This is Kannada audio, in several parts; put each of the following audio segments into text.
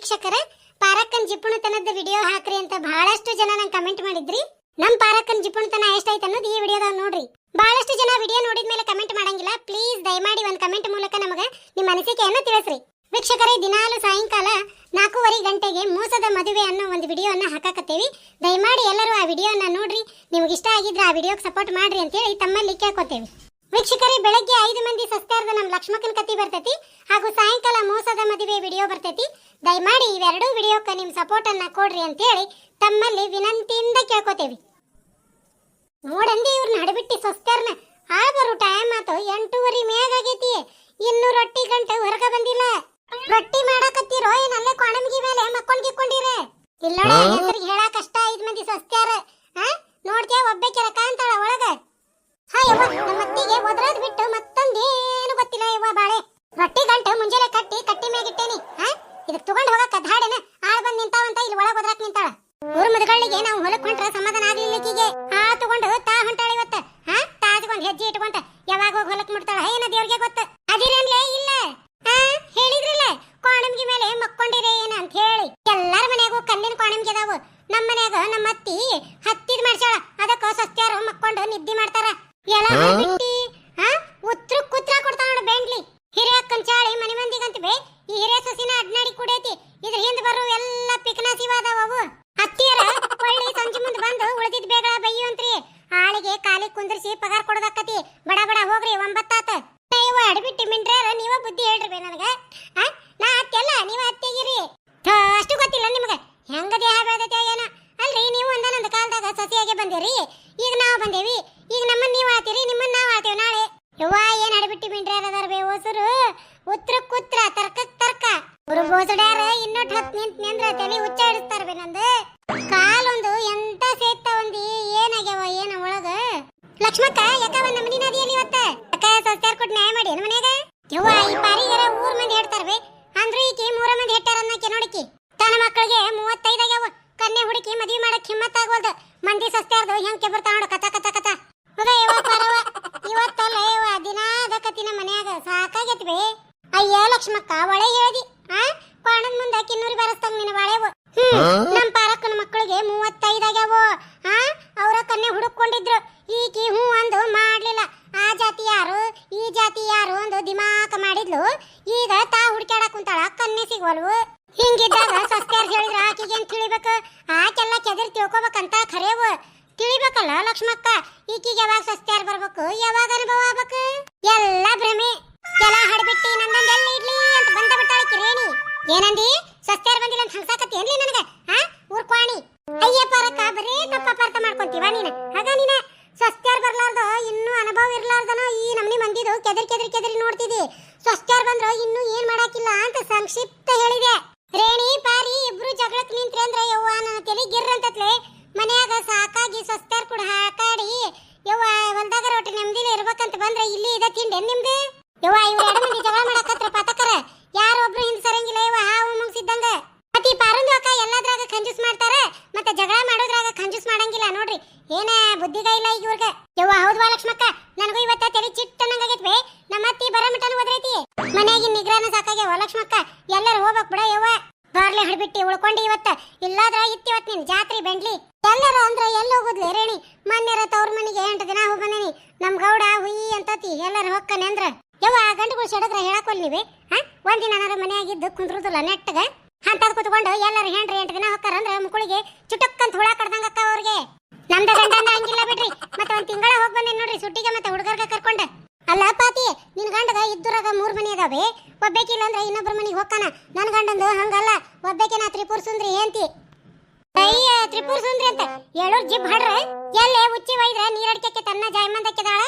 ವೀಕ್ಷಕರ, ಪಾರಕ್ಕನ್ ಜಿಪುಣತನದ ವಿಡಿಯೋ ಹಾಕ್ರಿ ಅಂತ ಬಹಳಷ್ಟು ಜನ ನಂಗೆ ಕಮೆಂಟ್ ಮಾಡಿದ್ರಿ. ನಮ್ ಪಾರಕ್ಕನ್ ಜಿಪುಣತನ ಎಷ್ಟಾಯ್ತು ಅನ್ನೋದು ಈ ವಿಡಿಯೋದಾಗ ನೋಡ್ರಿ. ಬಹಳಷ್ಟು ಜನ ವಿಡಿಯೋ ನೋಡಿದ ಮೇಲೆ ಕಮೆಂಟ್ ಮಾಡಂಗಿಲ್ಲ. ಪ್ಲೀಸ್ ದಯಮಾಡಿ ಒಂದು ಕಮೆಂಟ್ ಮೂಲಕ ನಮಗೆ ನಿಮ್ಮ ಅನಿಸಿಕೆಯನ್ನು ತಿಳಿಸ್ರಿ. ವೀಕ್ಷಕರೇ, ದಿನಾಲು ಸಾಯಂಕಾಲ ನಾಲ್ಕೂವರೆ ಗಂಟೆಗೆ ಮೋಸದ ಮದುವೆ ಅನ್ನೋ ಒಂದು ವಿಡಿಯೋನ ಹಾಕಾಕತ್ತೇವಿ. ದಯಮಾಡಿ ಎಲ್ಲರೂ ಆ ವಿಡಿಯೋನ ನೋಡ್ರಿ. ನಿಮ್ಗೆ ಇಷ್ಟ ಆಗಿದ್ರೆ ಆ ವಿಡಿಯೋಗೆ ಸಪೋರ್ಟ್ ಮಾಡ್ರಿ ಅಂತೇಳಿ ತಮ್ಮಲ್ಲಿ ಕೇಳ್ಕೊತೇವೆ. ವೀಕ್ಷಕರೇ ಬೆಳಗ್ಗೆ ಐದು ಮಂದಿ ಸಸ್ಕಾರದ ನಮ್ಮ ಲಕ್ಷ್ಮಕ್ಕನ ಕತಿ ಬರ್ತೈತಿ ಹಾಗೂ ಸಾಯಂಕಾಲ ಮೋಸದ ಮದುವೆ ವಿಡಿಯೋ ಬರ್ತೈತಿ. ದಯಮಾಡಿ ಇವೆರಡೂ ವಿಡಿಯೋಕ್ಕೆ ನಿಮ್ಮ ಸಪೋರ್ಟನ್ನು ಕೊಡ್ರಿ ಅಂತೇಳಿ ತಮ್ಮಲ್ಲಿ ವಿನಂತಿಯಿಂದ ಕೇಳ್ಕೊತೇವಿ. ನೋಡಂದಿ ಇವ್ರನ್ನ ಹಡಬಿಟ್ಟು ಸಸ್ಕಾರನ ಆ ಬರು ಟೈಮ್ ಆತು ಎಂಟೂವರೆ ಮೇಗ ಆಗೈತಿ. ಇನ್ನು ರೊಟ್ಟಿ ಗಂಟೆ ಹೊರಗೆ ಬಂದಿಲ್ಲ. ರೊಟ್ಟಿ ಮಾಡಕತ್ತೀರೋ ಏನ್ ಅಲ್ಲೇ ಕೊಣಮ್ಗಿ ಮೇಲೆ ಮಕ್ಕೊಂಡ್ ಗಿಕ್ಕೊಂಡಿರೆ. ಇಲ್ಲ ಎಲ್ಲರಿಗೆ ಹೇಳಕ್ ಕಷ್ಟ ಐದು ಮಂದಿ ಸಸ್ಕ್ಯಾರ ಆ? ನೋಡ್ತೀಯ ಒಬ್ಬಕ್ಕೆ ಕಾಂತಾಳ ಒಳಗ. ಹಾ ಯವ್ವ ನಮ್ಮ ಅತ್ತಿಗೆ ಒದ್ರದ್ ಬಿಟ್ಟು ಮತ್ತೊಂದೇನು ಗೊತ್ತಿಲ್ಲ ಯವ್ವ ಬಾಳೆ. ರೊಟ್ಟಿ ಗಂಟು, ಮುಂಜಾನೆ ಕಟ್ಟಿ ಕಟ್ಟಿ ಮ್ಯಾಗಿಟ್ಟೇನಿ ಹಾ? ಇದಕ್ ತಗೊಂಡ್ ಹೋಗಕ್ ಧಾಡೆನ ಆಳ್ ಬಂದ್ ನಿಂತಾವಂತ ಇಲ್ಲಿ ಒಳಗ್ ಒದ್ರಾಕ್ ನಿಂತಾಳ? ಊರ್ ಮದುಗಳಿಗೆ ನಾವು ಹೊಲಕ್ ಹೊಂಟ್ರ ಸಮಾಧಾನ ಆಗ್ಲಿಲ್ಲ ಆ ತಗೊಂಡು ತಾ ಹೊಂಟಾಳ ಇವತ್ತ, ಹಾ? ತಾಜ್ಗೊಂದ್ ಹೆಜ್ಜೆ ಇಟ್ಕೊಂತ, ಯಾವಾಗ ಹೋಗಿ ಹೊಲಕ್ ಮುಟ್ತಾಳ? ಏನ ದೇವ್ರಿಗೆ ಗೊತ್ತ? ಅದಿರನ್ಲೇ, ಇಲ್ಲ. ಆ ಹೇಳಿದ್ರಲ್ಲ. ಕೋಣಮ್ಗಿ ಮೇಲೆ ಮಕ್ಕೊಂಡಿರೇ ಏನ ಅಂತ ಹೇಳಿ. ಎಲ್ಲಾರ ಮನ್ಯಾಗೂ ಕಲ್ಲಿನ ಕೋಣಮ್ಗಿ ಅದಾವು. ನಮ್ಮ ಮನ್ಯಾಗ ನಮ್ಮ ಅತ್ತಿ ಹತ್ತಿದ್ ಮಾಡ್ಸಾಳ ಅದಕ್ಕ ಸಸ್ತ್ಯಾರು ಮಕ್ಕೊಂಡು ನಿದ್ದೆ ಮಾಡ್ತಾರ. ಎಲ್ಲ ಬಿಟ್ಟಿ ಹಾ? ಉತ್ರ ಕುತ್ರ ಕೊಡ್ತಾಳ ನೋಡು ಬೆಂಡ್ಲಿ ಹಿರಿಯ ಕಂಚಾಳಿ ಮನೆ ಮಂದಿಗಂತ ಬೇ ಈ ಹಿರಿಯ ಸಸಿನ ಅಡ್ನಾಡಿ ಕುಡೈತಿ. ಇದ್ರ ಹಿಂದ್ ಬರೋ ಎಲ್ಲ ಪಿಕ್ನಾಸಿವ ಅದಾವ ಅವು. ಹತ್ತಿಯರ ಒಳ್ಳೆ ಸಂಜೆ ಮುಂದೆ ಬಂದು ಉಳಿದಿದ್ ಬೇಗ ಬೈಯುವಂತ್ರಿ. ಆಳಿಗೆ ಕಾಲಿ ಕುಂದ್ರಿಸಿ ಪಗಾರ ಕೊಡೋದಕ್ಕತಿ ಬಡ ಬಡ ಹೋಗ್ರಿ ಒಂಬತ್ತಾತ ಇವ ಅಡ್ಬಿಟ್ಟಿ ಮಿಂಟ್ರ್ಯಾರ ನೀವ ಬುದ್ಧಿ ಹೇಳ್ರಿ ಬೇ ನನಗ ಆ? ನಾ ಅತ್ತೆಲ್ಲ ನೀವ ಅತ್ತೆಗಿರಿ ಥೋ, ಅಷ್ಟು ಗೊತ್ತಿಲ್ಲ ನಿಮಗ ಹೆಂಗ ದೇಹ ಬೆಳೆದೈತೆ ಏನ ಅಲ್ರಿ ನೀವು ಒಂದಾನೊಂದು ಕಾಲದಾಗ ಸಸಿಯಾಗೆ ಬಂದಿರಿ ಈಗ ನಾವು ಬಂದೇವಿ ಈಗ ನಮ್ಮನ್ನ ನೀವು ಆಳ್ತೀರಿ ನಿಮ್ಮನ್ನ ನಾವು ಆಳ್ತೇವೆ ನಾಳೆ ಯವ್ವ ಏನ್ ಅಡ್ಬಿಟ್ಟಿ ಮಿಂಟ್ರ್ಯಾರ ಅದಾರ ಬೇ ಹೊಸರು ಉತ್ರ ಕುತ್ರ ತರ್ಕಕ್ ತರ್ಕ ಅವ್ರು ಬೋಸಡ್ಯಾರ ಇನ್ನೊಟ್ಟು ಹತ್ ನಿಂತ್ ನಿಂದ್ರ ತಲೆ ಹುಚ್ಚಾಡಿಸ್ತಾರ ಬೇ ನಂದು. ಕಾಲೊಂದು ಎಂತ ಸೇತ್ತ ಒಂದಿ, ಏನಾಗ್ಯಾವ ಏನ ಒಳಗ. ಲಕ್ಷ್ಮಕ್ಕ, ಯಾಕ ಒಂದ್ ನಮನಿ ನದಿಯಲ್ಲಿ ಇವತ್ತ? ಯಾಕ ಸಸ್ಯಾರ್ ಕೊಟ್ಟು ನ್ಯಾಯ ಮಾಡಿ ಏನ್ ಮನ್ಯಾಗ? ಯವ್ವ, ಈ ಪಾರಿಗರ ಊರ್ ಮಂದಿ ಹೇಳ್ತಾರ ಬೇ. ಅಂದ್ರ ಈಕಿ ಮೂರ ಮಂದಿ ಹೇಳ್ತಾರ ಅನ್ನಕ್ಕೆ ನೋಡಿಕಿ. ತನ್ನ ಮಕ್ಕಳಿಗೆ ಮೂವತ್ತೈದು ಆಗ್ಯಾವ. ಕನ್ಯೆ ಹುಡುಕಿ ಮದ್ವಿ ಮಾಡಕ್ ಹಿಮ್ಮತ್ ಆಗ್ವಲ್ದು. ಮಂದಿ ಸಸ್ತ್ಯಾರ್ದು ಹೆಂಗ್ ಕೆಬರ್ತಾ ನೋಡು, ಕಥ ಕಥ ಕಥ. ಇವತ್ತಲ್ಲ ದಿನಾ ನಮ್ಮ ಮನ್ಯಾಗ ಸಾಕಾಗೈತಿ ಬೇ. ಅಯ್ಯ ಲಕ್ಷ್ಮಕ್ಕ ಒಳೆ ಹೇಳ್ದಿ ಆ ಕೋಣದ ಮುಂದ ಕಿನ್ನೂರಿ ಬರಸ್ತಂಗ ನಿನ್ನ ಬಾಳೆವು ಹ್ಮ್ ನಮ್ ಪಾರಕ್ಕನ ಮಕ್ಕಳಿಗೆ ಮೂವತ್ತೈದು ಆಗ್ಯಾವು ಆ ಅವ್ರ ಕನ್ಯೆ ಹುಡುಕೊಂಡಿದ್ರು ಈಕಿ ಹೂ ಅಂದು ಮಾಡ್ಲಿಲ್ಲ ಆ ಜಾತಿ ಯಾರು ಈ ಯಾರು ದಿಮಾಕ ಮಾಡಿದ್ಲು. ಈಗ ತಾ ಹುಡ್ಕ್ಯಾಡಕ್ ಕುಂತಾಳ ಕನ್ನೆ ಸಿಗ್ವಲ್ವು ಹಿಂಗಿದ್ದಾಗ ಸಸ್ತ್ಯಾರ್ ಹೇಳಿದ್ರ, ಆಕಿಗೆ ಏನ್ ತಿಳಿಬೇಕು? ಆಕೆಲ್ಲ ಕೆದರ್ ತಿಳ್ಕೊಬೇಕಂತ ಖರೇವು ತಿಳಿಬೇಕಲ್ಲ ಲಕ್ಷ್ಮಕ್ಕ, ಈಕಿಗೆ ಯಾವಾಗ ಸಸ್ತ್ಯಾರ್ ಬರ್ಬೇಕು? ಯಾವಾಗ ಅನುಭವ ಆಗ್ಬೇಕು? ಎಲ್ಲ ಭ್ರಮೆ. ಎಲ್ಲ ಹಡ್ಬಿಟ್ಟಿ ನನ್ನ ಇಡ್ಲಿ ಅಂತ ಬಂದ ಬಿಟ್ಟಾಳ ಕಿರೇಣಿ. ಏನಂದಿ? ಸಸ್ತ್ಯಾರ್ ಬಂದಿಲ್ಲ ಅಂತ ಹಂಸಾಕತ್ತಿ ಏನ್ಲಿ ನನಗ ಹಾ ಊರ್ಕ್ವಾಣಿ ಅಯ್ಯ ಪಾರಕ್ಕ ಬರೇ ತಪ್ಪ ಅಪಾರ್ಥ ಮಾಡ್ಕೊಂತೀವ ನೀನ ಆಗ ನೀನ ಸಸ್ತ್ಯಾರ್ ಬರ್ಲಾರ್ದ ಇನ್ನೂ ಅನುಭವ ಇರ್ಲಾರ್ದನ ಈ ನಮ್ನಿ ಮಂದಿದು ಕೆದರಿ ಕೆದರಿ ಕೆದರಿ ನೋಡ್ತಿದಿ ಸಸ್ತ್ಯಾರ್ ಬಂದ್ರ ಇನ್ನೂ ಏನ್ ಮಾಡಾಕಿಲ್ಲ ಅಂತ ಸಂಕ್ಷಿಪ್ತ ಹೇಳಿದೆ ರೇಣಿ ಪಾರಿ ಇಬ್ರು ಜಗಳಕ್ ನಿಂತ್ರೆ ಅಂದ್ರೆ ಯವ್ವ ನನ್ನ ತಲೆ ಗಿರ್ರಂತತ್ಲೆ ಮನ್ಯಾಗ ಸಾಕಾಗಿ ಸಸ್ತ್ಯಾರ್ ಕೂಡ ಹಾಕಾಡಿ ಯವ್ವ ಹೊಲ್ದಾಗ ರೊಟ್ಟಿ ನೆಮ್ಮದಿಲಿ ಬಂದ್ರೆ ಇಲ್ಲಿ ಇದ ತಿಂಡಿ. ನಿಮ್ದು? ಯವ್ವ, ಇವ್ರ ಎರಡು ಮಂದಿ ಜಗಳ ಮಾಡಕತ್ರ ಪಾತಕರ. ಯಾರು ಒಬ್ರು ಹಿಂದ್ ಸರಂಗಿಲ್ಲ, ಯವ್ವ ಹಾವು ಮುಗಿಸಿದ್ದಂಗ ಮತ್ತಿ ಪಾರಂದು ಅಕ್ಕ ಎಲ್ಲದ್ರಾಗ ಕಂಜೂಸ್ ಮಾಡ್ತಾರ. ಮತ್ತೆ ಜಗಳ ಮಾಡೋದ್ರಾಗ ಕಂಜೂಸ್ ಮಾಡಂಗಿಲ್ಲ, ನೋಡ್ರಿ. ಏನ ಬುದ್ಧಿಗ ಇಲ್ಲ ಈಗ ಇವ್ರಿಗೆ. ಯವ್ವ ಹೌದ್ವಾ ಲಕ್ಷ್ಮಕ್ಕ ನನಗೂ ಇವತ್ತ ತಲೆ ಚಿಟ್ಟ ಅನ್ನಂಗಾಗೈತ್ವೆ ನಮ್ಮ ಅತ್ತಿ ಬರಮಟನ ಓದ್ರೈತಿ ಮನೆಯಾಗಿನ ನಿಗ್ರಹನ ಸಾಕಾಗ್ಯವ ಲಕ್ಷ್ಮಕ್ಕ ಎಲ್ಲರೂ ಹೋಗ್ಬೇಕ್ ಬಿಡ, ಯವ್ವ. ಬಾರ್ಲೆ ಹಡ್ಬಿಟ್ಟಿ, ಉಳ್ಕೊಂಡಿ ಇವತ್ತ. ಇಲ್ಲಾದ್ರ ಇತ್ತಿವತ್ ನಿನ್ ಜಾತ್ರಿ, ಬೆಂಡ್ಲಿ. ಎಲ್ಲರ ಅಂದ್ರೆ ಎಲ್ಲಿ ಹೋಗುದ್ಲಿ ರೇಣಿ ಮೊನ್ನೆರ ತವ್ರ ಮನೆಗೆ ಎಂಟು ದಿನ ಹೋಗ್ ಬಂದೇನಿ ನಮ್ ಗೌಡ ಹುಯಿ ಅಂತತಿ, ಎಲ್ಲರೂ ಹೊಕ್ಕನೆ ಅಂದ್ರ. ಯವ್ವ ಗಂಡುಗಳು ಸೆಡದ್ರ ಹೇಳಕೊಲ್ ನೀವೇ? ಹಾ? ಒಂದಿನ ಏನಾರ ಮನೆಯಾಗಿದ್ದು ಕುಂದ್ರುದಿಲ್ಲ ನೆಟ್ಟಗ ಅಂತದ್ ಕುತ್ಕೊಂಡು ಎಲ್ಲರ ಹೆಂಡ್ರಿ ಎಂಟು ದಿನ ಹೊಕ್ಕಾರ ಅಂದ್ರ ಮುಕುಳಿಗೆ ಚುಟಕ್ಕಂತ ಹುಳ ಕಡ್ದಂಗ ಅಕ್ಕ ಅವ್ರಿಗೆ. ನಮ್ದ ಗಂಡ ಹಂಗಿಲ್ಲ ಬಿಡ್ರಿ. ಮತ್ತೆ ಒಂದ್ ತಿಂಗಳ ಹೋಗ್ ನೋಡ್ರಿ ಸುಟ್ಟಿಗೆ ಮತ್ತೆ ಹುಡುಗರ್ಗ ಕರ್ಕೊಂಡ. ಅಲ್ಲ ಪಾತಿ, ನಿನ್ ಗಂಡಗ ಇದ್ದುರಾಗ ಮೂರ್ ಮನಿ ಅದಾವೆ. ಒಬ್ಬೇಕಿಲ್ಲ ಅಂದ್ರೆ ಇನ್ನೊಬ್ರ ಮನಿಗೆ ಹೋಗ್ಕಾನ ನನ್ ಗಂಡಂದು ಹಂಗಲ್ಲ. ಒಬ್ಬೇಕಿನ ತ್ರಿಪುರ್ ಸುಂದ್ರಿ ಏಂತಿ ಅಯ್ಯ, ತ್ರಿಪುರ ಸುಂದ್ರಿ ಅಂತ. ಏಳೂರ್ ಜಿಬ್ ಹಡ್ರ, ಎಲ್ಲೇ ಉಚ್ಚಿ ಒಯ್ದ್ರ ನೀರಡಿಕೆ ತನ್ನ ಜಾಯಮಂದಕ್ಕೆದಾಳ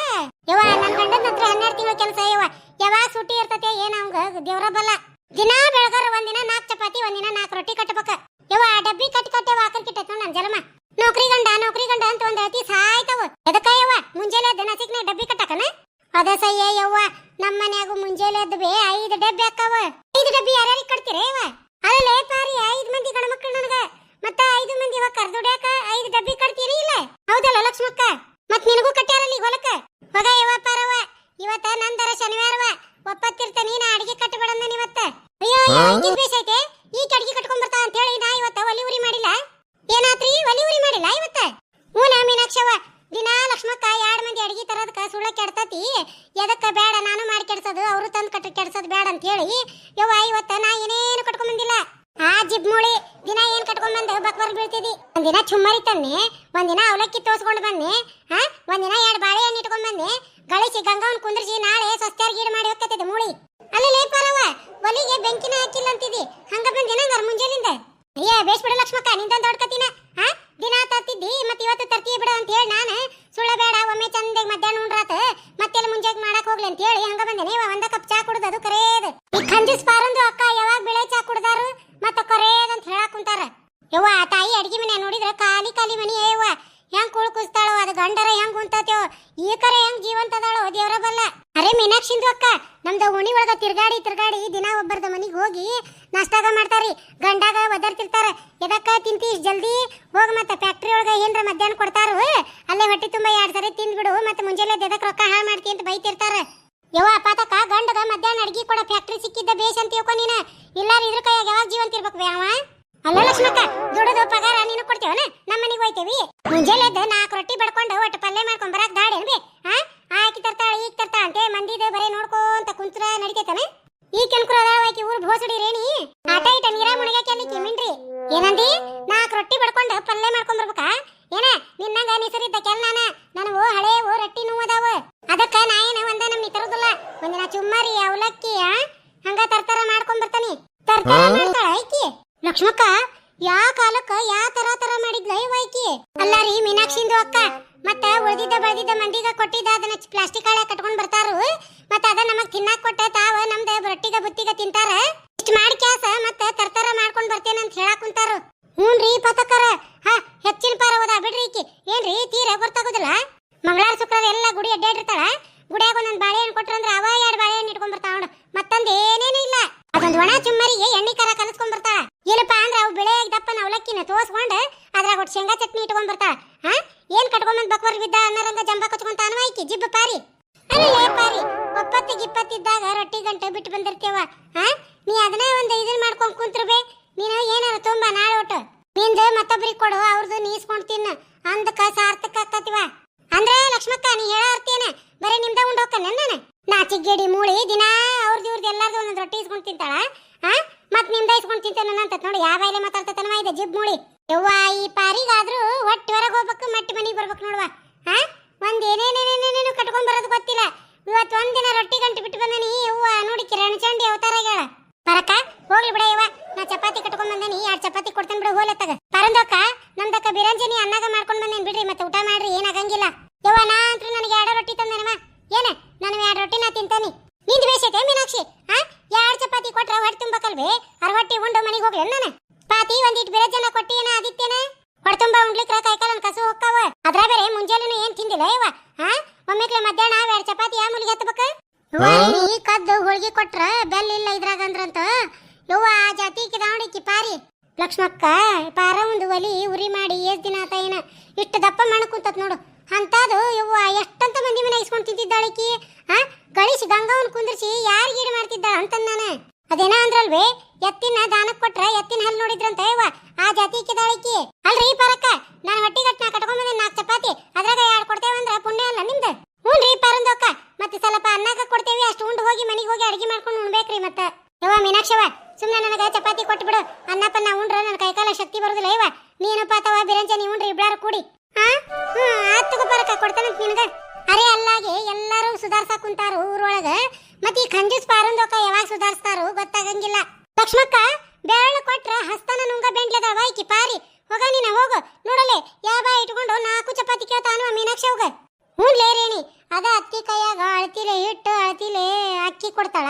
ಯವ್ವ, ನನ್ ಗಂಡನ ಹತ್ರ ತಿಂಗಳ ಕೆಲಸ ಯವ ಯಾವಾಗ ಸುಟ್ಟಿ ಇರ್ತತೆ, ಏನ ಅವಂಗ ದೇವ್ರ ಬಲ್ಲ ದಿನಾ ಬೆಳಗಾರ ಒಂದಿನ ನಾಲ್ಕು ಚಪಾತಿ, ಒಂದಿನ ನಾಲ್ಕು ರೊಟ್ಟಿ ಕಟ್ಟಬೇಕ ಯವ್ವ ಡಬ್ಬಿ ಕಟ್ಟಿ ಕಟ್ಟೆ ವಾಕರ್ ಕಿಟ್ಟೈತ್ ನೋಡ್ ನನ್ ನೌಕರಿ ಗಂಡ ನೌಕರಿ ಗಂಡ ಅಂತ ಒಂದ್ ಅತಿ ಸಾಯ್ತವ. ಎದಕ್ಕ ಯವ್ವ? ಮುಂಜಾನೆ ದಿನ ನಸಿಕ್ನೆ ಡಬ್ಬಿ ಕಟ್ಟಕನ? ಅದ ಸಯ್ಯ ಯವ್ವ ನಮ್ಮ ಮನ್ಯಾಗು ಮುಂಜಾನೆ ಎದ್ದು ಬೇ ಐದು ಡಬ್ಬಿ ಹಾಕವ. ಹೌದಲ್ಲ ಲಕ್ಷ್ಮಕ್ಕ? ಮತ್ ನಿನಗೂ ಕಟ್ಟಾರಲ್ಲ ಹೊಲಕ್ಕ? ಹೊಗ ಯಾವ ಇವತ್ತ ನಂದರ ಶನಿವಾರವ. ಒಪ್ಪತ್ತಿರ್ತ ನೀನ ಅಡಿಗೆ ಕಟ್ಟಬಡಣ್ಣ ಇವತ್ತ ಅಯ್ಯೋ ಇಂಜಿನ್ ಬೇಸೈತೆ ಈ ಕಡಿಗೆ ಕಟ್ಕೊಂಡ್ ಬರ್ತಾ ಅಂತ ಹೇಳಿ ನಾ ಇವತ್ತ ಒಲಿ ಉರಿ ಮಾಡಿಲ್ಲ. ಏನಾತ್ರಿ? ಒಲಿ ಉರಿ ಮಾಡಿಲ್ಲ ಇವತ್ತ? ಹ್ಞೂ ಮೀನಾಕ್ಷವ ದಿನ ಲಕ್ಷ್ಮಕ್ಕ ಎರಡ್ ಮಂದಿ ಅಡಿಗೆ ತರೋದಕ್ಕ ಸುಳ್ಳ ಕೆಡ್ತತಿ. ಎದಕ್ಕ ಬೇಡ ನಾನು ಮಾಡಿ ಕೆಡ್ಸೋದು ಅವರು ತಂದು ಕಟ್ಟ ಕೆಡ್ಸೋದು ಬೇಡ ಅಂತ ಹೇಳಿ. ಯವ್ವ ಇವತ್ತ ನಾ ಏನೇನು ಕಟ್ಕೊಂಡ್ ಬಂದಿಲ್ಲ? ಆ ಜಿಬ್ ಮೂಳಿ, ದಿನ ಏನ್ ಕಟ್ಕೊಂಡ್ ಬಂದು ಬಕ್ವರ್ ಬೀಳ್ತಿದಿ? ಒಂದಿನ ಚುಮ್ಮರಿ ತನ್ನಿ, ಒಂದಿನ ಅವಲಕ್ಕಿ ತೋಸ್ಕೊಂಡ್ ಬನ್ನಿ ಹಾ ಒಂದಿನ ಎರಡ್ ಬಾಳೆಹಣ್ಣು ಇಟ್ಕೊಂಡ್ ಬನ್ನಿ. ಗಳಿಸಿ ಗಂಗವನ್ ಕುಂದ್ರಿಸಿ ನಾಳೆ ಸ್ವಸ್ತ್ಯಾರ ಗೀಡ್ ಮಾಡಿ ಹೋಗ್ತೈತೆ ಮೂಳಿ. ಅಲ್ಲಿ ಲೇಪಾರವ ಒಲಿಗೆ ಬೆಂಕಿನ ಹಾಕಿಲ್ಲ ಅಂತಿದಿ. ಹಂಗ ಬಂದಿನ ಮುಂಜಾನಿಂದ? ಅಯ್ಯ ಬೇಸ್ ಬಿಡ ಲಕ್ಷ್ಮಕ್ಕ ನಿಂದೊಂದು ದೊಡ್ಕತಿನ ಹಾ ದಿನ ತರ್ತಿದ್ದಿ ಮತ್ ಇವತ್ತು ತರ್ತೀಯ ಬಿಡ ಅಂತ ಹೇಳಿ ನಾನು ಸುಳ್ಳ ಬೇಡ ಒಮ್ಮೆ ಚಂದಾಗಿ ಮಧ್ಯಾಹ್ನ ಉಂಡ್ರಾತ ಮತ್ತೆಲ್ಲ ಮುಂಜಾಗ ಮಾಡಕ್ ಹೋಗ್ಲಿ ಅಂತ ಹೇಳಿ ಹಂಗ ಬಂದೆ ನೀವ ಒಂದ ಕಪ್ ಚಾ ಕುಡ್ದು ಅದು ಕರೇದ್ ಈ ಖಂಜಿಸ್ ಪಾರಂದು ಅಕ್ಕ ಯಾವಾಗ ಬೆಳೆ ಚಾ ಕುಡ್ದಾರು ಮತ್ತ ಕರೇದ್ ಅಂತ ಹೇಳಕ್ ಕುಂತಾರ ಯವ್ವ ಆ ತಾಯಿ ಅಡಿಗೆ ಮನೆ ನೋಡಿದ್ರ ಖಾಲಿ ಖಾಲಿ ಮನಿ ಯವ್ವ ಹೆಂಗ್ ಕುಳ್ ಕುಸ್ತಾಳೋ ಅದು ಗಂಡರ ಹೆಂಗ್ ಕುಂತತ್ಯೋ ಈ ಕರೆ ಹೆಂಗ್ ಜೀವಂತ ಅದಾಳೋ ದೇವರ ಬಲ್ಲ. ಅರೆ ಮೀನಾಕ್ಷಿಂದು ಅಕ್ಕ, ನಮ್ದ ಓಣಿ ಒಳಗ ತಿರ್ಗಾಡಿ ತಿರ್ಗಾಡಿ ದಿನ ಒಬ್ಬರದ ಮನಿಗೆ ಹೋಗಿ ನಾಷ್ಟಾಗ ಮಾಡ್ತಾರಿ. ಗಂಡಾಗ ಒದರ್ತಿರ್ತಾರ. ಎದಕ್ಕ ತಿಂತಿ ಜಲ್ದಿ? ಹೋಗ ಮತ್ತೆ ಫ್ಯಾಕ್ಟ್ರಿ ಒಳಗ ಏನ್ರ ಮಧ್ಯಾಹ್ನ ಕೊಡ್ತಾರು ಅಲ್ಲೇ ಹೊಟ್ಟಿ ತುಂಬಾ ಎರಡ್ ಸರಿ ತಿಂದ್ಬಿಡು ಮತ್ತೆ ಮುಂಜಾನೆ ಎದಕ್ ರೊಕ್ಕ ಹಾಳು ಮಾಡ್ತಿ ಅಂತ ಬೈತಿರ್ತಾರ. ಯವ್ವ ಅಪಾತಕ್ಕ, ಗಂಡಗ ಮಧ್ಯಾಹ್ನ ಅಡ್ಗಿ ಕೊಡ ಫ್ಯಾಕ್ಟ್ರಿ ಸಿಕ್ಕಿದ್ದ ಬೇಷ್ ಅಂತ ತಿಳ್ಕೊ ನೀನ. ಇಲ್ಲಾರ ಇದ್ರ ಕೈಯಾಗ ಯಾವಾಗ ಜೀವಂತ ಇರ್ಬೇಕು ಯಾವ ಅಲ್ಲ ಲಕ್ಷ್ಮಕ್ಕ ದುಡದು ಪಗಾರ ನೀನು ಕೊಡ್ತೇವನ ನಮ್ಮ ಮನೆಗೆ ಹೋಯ್ತೇವಿ. ಮುಂಜಾನೆ ಎದ್ದು ನಾಲ್ಕು ರೊಟ್ಟಿ ಬಡ್ಕೊಂಡು ಒಟ್ಟು ಪಲ್ಲೆ ಮಾಡ್ಕೊಂಡ್ ಬರಾಕ್ ದಾಡೇನ್ ಬಿ ಹಾ ಆಕಿ ತರ್ತಾಳ ಈಗ ತರ್ತಾಳ ಅಂತ ಮಂದಿದ ಬರೇ ನೋಡ್ಕೊಂತ ಕುಂತ್ರ ನಡಿತೈತಾನ? ಈ ಕೆನ್ಕುರ ಆಕಿ ಊರ್ ಭೋಸಡಿ ರೇಣಿ. ಆಟ ಇಟ ನೀರ ಮುಣಗ್ಯಾಕೆ ಅಲ್ಲಿ ಕಿಮಿನ್ರಿ ಏನಂದಿ? ನಾಲ್ಕು ರೊಟ್ಟಿ ಬಡ್ಕೊಂಡು ಪಲ್ಲೆ ಮಾಡ್ಕೊಂಡ್ ಬರ್ಬೇಕಾ? ಏನ ನಿನ್ನಂಗ ನಿಸರಿದ್ದ ಕೆಲ್ನಾನ? ನನಗೂ ಹಳೆವು ರೊಟ್ಟಿ ನೋವದಾವ ಅದಕ್ಕ ನಾ ಏನ ಒಂದ ನಮ್ನಿ ತರೋದಿಲ್ಲ. ಒಂದಿನ ಚುಮ್ಮರಿ ಅವಲಕ್ಕಿ ಹಂಗ ತರ್ತಾರ ಮಾಡ್ಕೊಂಡ್ ಬರ್ತಾನಿ. ತರ್ತಾರ ಮಾಡ್ತಾಳ ಐಕಿ ಲಕ್ಷ್ಮಕ್ಕ ಯಾ ಕಾಲಕ್ಕ ಯಾ ತರ ತರ ಮಾಡಿದ್ಲ ಇವ ಐಕಿ ಅಲ್ಲ ರೀ, ಮೀನಾಕ್ಷಿಂದು ಅಕ್ಕ, ಮತ್ತ ಉಳಿದಿದ್ದ ಬೆಳ್ದಿದ್ದ ಮಂದಿಗ ಕೊಟ್ಟಿದ್ದ ಅದನ್ನ ಪ್ಲಾಸ್ಟಿಕ್ ಹಾಳೆ ಕಟ್ಕೊಂಡ್ ಬರ್ತಾರು ಮತ್ತ ಅದ ನಮಗ್ ತಿನ್ನಾಕ್ ಕೊಟ್ಟ ತಾವ ನಮ್ದ ರೊಟ್ಟಿಗ ಬುತ್ತಿಗ ತಿಂತಾರ ಇಷ್ಟ ಮಾಡಿ ಕ್ಯಾಸ ಮತ್ತ ತರ್ತಾರ ಮಾಡ್ಕೊಂಡ್ ಬರ್ತೇನೆ ಅಂತ ಹೇಳಾಕ್ ಕುಂತಾರು ಹ್ಞೂನ್ರಿ ಪತಕರ ಹಾ ಹೆಚ್ಚಿನ ಪಾರ ಹೋದ ಬಿಡ್ರಿ ಈಕಿ ಏನ್ರಿ ತೀರ ಗೊತ್ತಾಗೋದಿಲ್ಲ ಮಂಗಳಾರ ಶುಕ್ರವಾರ ಎಲ್ಲ ಗುಡಿ ಅಡ್ಡಾಡಿರ್ತಾಳ ಗುಡಿಯಾಗ ಒಂದೊಂದ್ ಬಾಳೆಹಣ್ಣು ಕೊಟ್ರಂದ್ರ ಅವ ಎರಡು ಬಾಳೆಹಣ್ಣು ಇಟ್ಕೊಂಡ್ ಬರ್ತಾಳ ನೋಡು ಮತ್ತೊಂದ್ ಏನೇನು ಇಲ್ಲ ಅದೊಂದ್ ಒಣ ಚುಮ್ಮರಿಗೆ ಎಣ್ಣೆ ಕರ ಕಲಸ್ಕೊಂಡ್ ಬರ್ತಾಳ ಏನಪ್ಪಾ ಅಂದ್ರ ಅವು ಬೆಳೆ ಅವಲಕ್ಕಿನ ಅದ್ರಾಗ ಒಟ್ಟು ಶೇಂಗಾ ಚಟ್ನಿ ಇಟ್ಕೊಂಡ್ ಬರ್ತಾಳ ಹಾ ಏನ್ ಕಟ್ಕೊಂಡ್ ಬಕ್ವರ್ ಬಿದ್ದ ಅನ್ನರಂಗ ಜಂಬ ಕಚ್ಕೊಂತ ಅನ್ವಾಯ್ಕಿ. ಜಿಬ್ಬ ಪಾರಿ. ಅಲ್ಲೇ ಪಾರಿ. ಒಪ್ಪತ್ತಿಗೆ ಇಪ್ಪತ್ತಿದ್ದಾಗ ರೊಟ್ಟಿ ಗಂಟೆ ಬಿಟ್ಟು ಬಂದಿರ್ತೇವ. ಹಾ ನೀ ಅದನ್ನ ಒಂದು ಇದನ್ ಮಾಡ್ಕೊಂಡ್ ಕುಂತ್ರು ನೀನು ಏನಾರ ತುಂಬಾ ನಾಳೆ ಒಟ್ಟು. ನಿಂದು ಮತ್ತೊಬ್ರಿಗೆ ಕೊಡು ಅವ್ರದ್ದು ನೀಸ್ಕೊಂಡ್ ತಿನ್ನ. ಅಂದಕ ಸಾರ್ಥಕ ಆಕತಿವ ಅಂದ್ರೆ ಲಕ್ಷ್ಮಕ್ಕ ನೀ ಹೇಳ ಅರ್ತೇನ ಬರೀ ನಿಮ್ದ ಉಂಡ್ ಹೋಗ್ತಾನೆ ನಾನು ನಾಚಿಗೇಡಿ ಮೂಳಿ ದಿನಾ ಅವ್ರದ್ದು ಇವ್ರದ್ದು ಎಲ್ಲಾರ್ದು ಒಂದೊಂದು ರೊಟ್ಟಿ ಇಸ್ಕೊಂಡ್ ತಿಂತಾಳ ಹಾ ಮತ್ ನಿಮ್ದ ಇಸ್ಕೊಂಡ್ ತಿಂತಾನ ಅಂತ ನೋಡಿ ಯಾವ ಬಾಯಿಲೆ ಮಾತಾಡ್ತಾನವ ಇದೆ ಜಿಬ್ ಮೂಳಿ ಯವ್ವ ಈ ಪಾರಿಗಾದ್ರೂ ಹೊಟ್ಟೆ ಹೊರಗೆ ಹೋಗ್ಬೇಕು ಮಟ್ಟಿ ಮನಿಗೆ ಬರ್ಬೇಕು ನೋಡುವ ಹಾ ಒಂದ್ ಏನೇನೇನೇನೇನೇನು ಕಟ್ಕೊಂಡ್ ಬರೋದು ಗೊತ್ತಿಲ್ಲ ಇವತ್ತು ಒಂದಿನ ರೊಟ್ಟಿ ಗಂಟು ಬಿಟ್ಟು ಬಂದನಿ ಯವ್ವ ನೋಡಿ ಕಿರಣ್ ಚಂಡಿ ಅವತಾರ ಪರಕ, ಹೋಗ್ಲಿ ಬಿಡ ಯವ್ವ. ನಾ ಚಪಾತಿ ಕಟ್ಕೊಂಡ್ ಬಂದೇನಿ ಎರಡ್ ಚಪಾತಿ ಕೊಡ್ತೇನೆ ಬಿಡು ಹೋಲತ್ತಾಗ ಪರಂದೋಕ ನಮ್ದಕ್ಕ ಬಿರಂಜನಿ ಅನ್ನಾಗ ಮಾಡ್ಕೊಂಡ್ ಬಂದೇನಿ ಬಿಡ್ರಿ, ಮತ್ತೆ ಊಟ ಮಾಡ್ರಿ, ಏನಾಗಂಗಿಲ್ಲ. ಯವ್ವ, ನಾ ಅಂತೂ ನನಗೆ ಎರಡು ರೊಟ್ಟಿ ತಂದೇನವ. ಏನ ನಾನು ಎರಡು ರೊಟ್ಟಿ ನಾ ತಿಂತಾನಿ. ನಿಂದ ಬೇಸೈತೆ ಮೀನಾಕ್ಷಿ? ಆ? ಎರಡು ಚಪಾತಿ ಕೊಟ್ರ ಹೊಟ್ಟೆ ತುಂಬಕಲ್ವೇ? ಅರ ಹೊಟ್ಟಿ ಉಂಡು ಮನೆಗೆ ಹೋಗ್ಲಿ ನಾನು ಪಾತಿ ಒಂದಿಟ್ಟು ಬಿರಂಜನ ಕೊಟ್ಟಿ ಏನ ಆದಿತ್ತೇನ ಹೊಟ್ಟೆ ತುಂಬ ಉಂಡ್ಲಿಕ್ರ ಕೈಕಾಲನ್ ಕಸು ಹೋಗ್ತಾವ ಅದ್ರ ಬೇರೆ ಮುಂಜಾನೆ ಏನ್ ತಿಂದಿಲ್ಲ ಯವ್ವ, ಆ? ಒಮ್ಮೆಕ್ಲೆ ಮಧ್ಯಾಹ್ನ ಎರಡು ಚಪಾತಿ ಆ ಮೂಲಿಗೆ ಹತ್ತಬೇಕು ಈ ಕದ್ದು ಹೋಳಿಗೆ ಕೊಟ್ರ ಬೆಲ್ ಇಲ್ಲ ಇದ್ರಾಗ ಅಂದ್ರಂತ? ಯವ್ವ, ಆ ಜಾತಿ ಕಿದಾವಣಿಕಿ ಪಾರಿ. ಲಕ್ಷ್ಮಕ್ಕ, ಪಾರ ಒಂದು ಒಲಿ ಉರಿ ಮಾಡಿ ಎಷ್ಟ್ ದಿನ ಆತ ಏನ? ಇಷ್ಟು ದಪ್ಪ ಮಣ ಕುಂತತ್ ನೋಡು. ಅಂತದು ಯವ್ವ, ಎಷ್ಟಂತ ಮಂದಿ ಮನೆ ಇಸ್ಕೊಂಡ್ ತಿಂತಿದ್ದಾಳಿಕಿ ಆ? ಗಳಿಸಿ ಗಂಗವನ್ ಕುಂದ್ರಿಸಿ ಯಾರ್ ಗೀಡು ಮಾಡ್ತಿದ್ದಾಳ ಅಂತ ನಾನು. ಅದೇನ ಅಂದ್ರಲ್ವೇ? ಎತ್ತಿನ ದಾನಕ್ ಕೊಟ್ರ ಎತ್ತಿನ ಹಲ್ ನೋಡಿದ್ರಂತ ಯವ್ವ? ಆ ಜಾತಿ ಕಿದಾಳಿಕಿ ಅಲ್ರಿ ಪರಕ್ಕ, ನಾನು ಹೊಟ್ಟಿಗಟ್ಟ ಕಟ್ಕೊಂಡ್ ಬಂದೆ ನಾಲ್ಕು ಚಪಾತಿ. ಅದ್ರಾಗ ಎರಡು ಕೊಡ್ತೇವಂದ್ರ ಪುಣ್ಯ ಅಲ್ಲ ನಿಮ್ದು? ಹ್ಞೂನ್ರಿ ಪರಂದೋಕ ಮತ್ತೆ ಸ್ವಲ್ಪ ಅನ್ನಕ ಕೊಡ್ತೇವಿ, ಅಷ್ಟು ಉಂಡು ಹೋಗಿ ಮನೆಗೆ ಹೋಗಿ ಅಡುಗೆ ಮಾಡ್ಕೊಂಡು ಉಣ್ಬೇಕ್ರಿ ಮತ್ತೆ. ಯವ್ವ ಮೀನಾಕ್ಷವ ಸುಮ್ಮನೆ ನನಗೆ ಚಪಾತಿ ಕೊಟ್ಬಿಡು. ಅನ್ನಪ್ಪ, ನಾ ಉಂಡ್ರ ನನ್ನ ಕೈಕಾಲ ಶಕ್ತಿ ಬರೋದಿಲ್ಲ. ಯವ್ವ, ನೀನು ಪಾತವ ಬಿರಂಜನಿ ಉಂಡ್ರಿ, ಇಬ್ಳಾರು ಕೂಡಿ. ಹಾ? ಹ್ಞೂ, ಆತ್ ತಗೋ ಪರಕ ಕೊಡ್ತಾನಂತ ನಿನಗ. ಅರೆ ಅಲ್ಲಾಗೆ ಎಲ್ಲರೂ ಸುಧಾರ್ಸಾಕ್ ಕುಂತಾರು ಊರೊಳಗ. ಮತ್ತೆ ಈ ಖಂಜೂಸ್ ಪಾರಂದೋಕ ಯಾವಾಗ ಸುಧಾರಿಸ್ತಾರು ಗೊತ್ತಾಗಂಗಿಲ್ಲ. ಲಕ್ಷ್ಮಕ್ಕ, ಬೆರಳು ಕೊಟ್ರ ಹಸ್ತನ ನುಂಗ ಬೆಂಡ್ಲದ ವಾಯ್ಕಿ ಪಾರಿ. ಹೋಗ ನೀನ, ಹೋಗು. ನೋಡಲೆ ಯಾವ ಇಟ್ಕೊಂಡು ನಾಲ್ಕು ಚಪಾತಿ ಕೇಳ್ತಾನು ಮೀನಾಕ್ಷಿ ಹೋಗ ಹ್ಞೂನ್ಲೇ ರೇಣಿ, ಅದ ಅಕ್ಕಿ ಕೈಯಾಗ ಅಳ್ತಿಲೆ ಹಿಟ್ಟು ಅಳ್ತಿಲೆ ಅಕ್ಕಿ ಕೊಡ್ತಾಳ.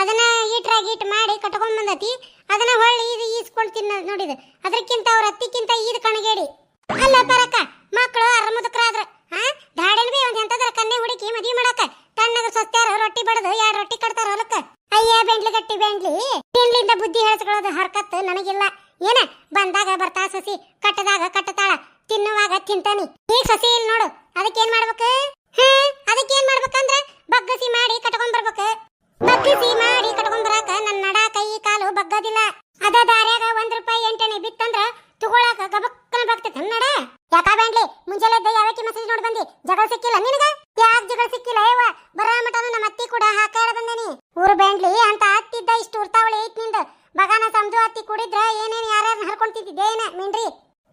ಅದನ್ನ ಈಟ್ರಾಗ ಇಟ್ಟು ಮಾಡಿ ಕಟ್ಕೊಂಡ್ ಬಂದತಿ. ಅದನ್ನ ಹೊಳ್ಳಿ ಇದು ಈಸ್ಕೊಂಡು ತಿನ್ನೋದು ನೋಡಿದ. ಅದಕ್ಕಿಂತ ಅವ್ರ ಅತ್ತಿಕ್ಕಿಂತ ಈದ್ ಕಣಗೇಡಿ. ಅಲ್ಲ ಪರಕ ಮಕ್ಕಳು ಅರಮುದಕ್ರಾದ್ರ ಹಾ ದಾಡನ್ ಬಿ ಒಂದ್ ಎಂತದ್ರ ಕನ್ನೆ ಹುಡುಕಿ ಮದ್ವಿ ಮಾಡಕ. ತಣ್ಣಗ ಸೊಸ್ತ್ಯಾರ ರೊಟ್ಟಿ ಬಡದು, ಯಾರು ರೊಟ್ಟಿ ಕಟ್ತಾರ ಹೊಲಕ್ಕ ಅಯ್ಯ, ಬೆಂಡ್ಲಿ ಗಟ್ಟಿ ಬೆಂಡ್ಲಿ. ತಿನ್ಲಿಂದ ಬುದ್ಧಿ ಹೇಳ್ಸ್ಕೊಳ್ಳೋದು ಹರ್ಕತ್ ನನಗಿಲ್ಲ. ಏನ, ಬಂದಾಗ ಬರ್ತಾ ಸಸಿ, ಕಟ್ಟದಾಗ ಕಟ್ಟತಾಳ. ತಿನ್ನುವಾಗ ತಿಂತಾನಿ. ಈಗ ಸಸಿ ಇಲ್ಲಿ ನೋಡು. ಅದಕ್ಕೆ ಏನ್ ಮಾಡ್ಬೇಕು? ಹಾ ಏನ್ ಮಾಡ್ಬೇಕಂದ್ರ ಬಗ್ಗಸಿ ಮಾಡಿ ಕಟ್ಕೊಂಡ್ ಬರ್ಬೇಕು. ಬಗ್ಗಸಿ ಮಾಡಿ ಕಟ್ಕೊಂಡ್ ಬರಾಕ ನನ್ನ ನಡ ಕೈ ಕಾಲು ಬಗ್ಗದಿಲ್ಲ. ಅದ ದಾರ್ಯಾಗ ಒಂದ್ ರೂಪಾಯಿ ಎಂಟಣೆ ಬಿತ್ತಂದ್ರ ತಗೊಳಾಕ ಗಬಕ್ಕನ ಬಗ್ತೈತೆ ನಡ. ಯಾಕ ಬ್ಯಾಂಡ್ಲಿ? ಮುಂಜಾನೆ ಎದ್ದ ಯಾವಕ್ಕೆ ಮೆಸೇಜ್ ನೋಡಿ ಬಂದಿ? ಜಗಳ ಸಿಕ್ಕಿಲ್ಲ ನಿನಗ? ಯಾಕ ಜಗಳ ಸಿಕ್ಕಿಲ್ಲ? ಏವ ಬರಮಟನ ನಮ್ಮ ಅತ್ತಿ ಕೂಡ ಹಾಕಾರ ಬಂದನಿ. ಊರು ಬ್ಯಾಂಡ್ಲಿ ಅಂತ ಅತ್ತಿದ್ದ ಇಷ್ಟು ಉರ್ತಾವಳಿ ಐತ್ನಿಂದ. ಬಗಾನ ಸಮಜು ಅತ್ತಿ ಕುಡಿದ್ರ ಏನೇನ್ ಯಾರ್ಯಾರ ಹರ್ಕೊಂತಿದ್ದೆ ದೇನ ಮೇನ್ರಿ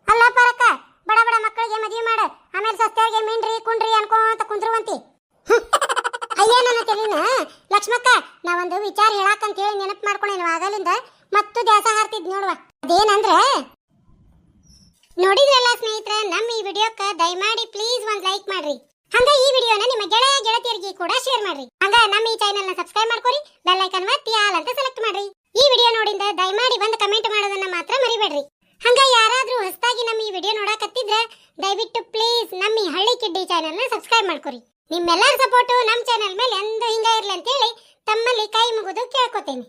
ಅಲ್ಲ ಪರಕ್ಕ ಬಡ ಬಡ ಮಕ್ಕಳಿಗೆ ಮದುವೆ ಮಾಡ. ಆಮೇಲೆ ಸಸ್ತ್ಯಾರಿಗೆ ಮೀನ್ರಿ, ಕುಂಡ್ರಿ ಅನ್ಕೊಂತ ಕುಂದ್ರುವಂತಿ. ಅಯ್ಯ, ನನ್ನ ತೆಲಿನ. ಲಕ್ಷ್ಮಕ್ಕ, ನಾವೊಂದು ವಿಚಾರ ಹೇಳಾಕಂತ ಹೇಳಿ ನೆನಪು ಮಾಡ್ಕೊಂಡೇನು ಆಗಲಿಂದ? ಮತ್ತು ದ್ಯಾಸ ಹಾರ್ತಿದ್ ನೋಡುವ. ಅದೇನಂದ್ರ, ನೋಡಿದ್ರಲ್ಲ ಸ್ನೇಹಿತರೆ, ನಮ್ಮ ಈ ವಿಡಿಯೋಕ್ಕ ದಯಮಾಡಿ ಪ್ಲೀಸ್ ಒಂದು ಲೈಕ್ ಮಾಡ್ರಿ. ಹಂಗ ಈ ವಿಡಿಯೋನ ನಿಮ್ಮ ಗೆಳೆಯ, ಗೆಳತಿಯರಿಗೆ ಕೂಡ ಶೇರ್ ಮಾಡ್ರಿ. ಹಂಗ ನಮ್ಮ ಈ ಚಾನೆಲ್ನ ಸಬ್ಸ್ಕ್ರೈಬ್ ಮಾಡ್ಕೊರಿ ಬೆಲ್ ಐಕನ್ ಒತ್ತಿ ಆಲ್ ಅಂತ ಸೆಲೆಕ್ಟ್ ಮಾಡ್ರಿ. ಈ ವಿಡಿಯೋ ನೋಡಿಂದ ದಯಮಾಡಿ ಒಂದು ಕಮೆಂಟ್ ಮಾಡೋದನ್ನ ಮಾತ್ರ ಮರಿಬೇಡ್ರಿ ಹಂಗ ಯಾರಾದ್ರೂ ಹೊಸದಾಗಿ ನಮ್ಮ ಈ ವಿಡಿಯೋ ನೋಡಕತ್ತಿದ್ರ ದಯವಿಟ್ಟು ಪ್ಲೀಸ್ ನಮ್ಮ ಈ ಹಳ್ಳಿ ಕಿಡ್ಡಿ ಚಾನೆಲ್ನ ಸಬ್ಸ್ಕ್ರೈಬ್ ಮಾಡ್ಕೊರಿ ನಿಮ್ಮೆಲ್ಲರ ಸಪೋರ್ಟು ನಮ್ಮ ಚಾನೆಲ್ ಮೇಲೆ ಎಂದು ಹಿಂಗ ಇರಲಿ ಅಂತೇಳಿ ತಮ್ಮಲ್ಲಿ ಕೈ ಮುಗಿದು ಕೇಳ್ಕೊತೇನೆ.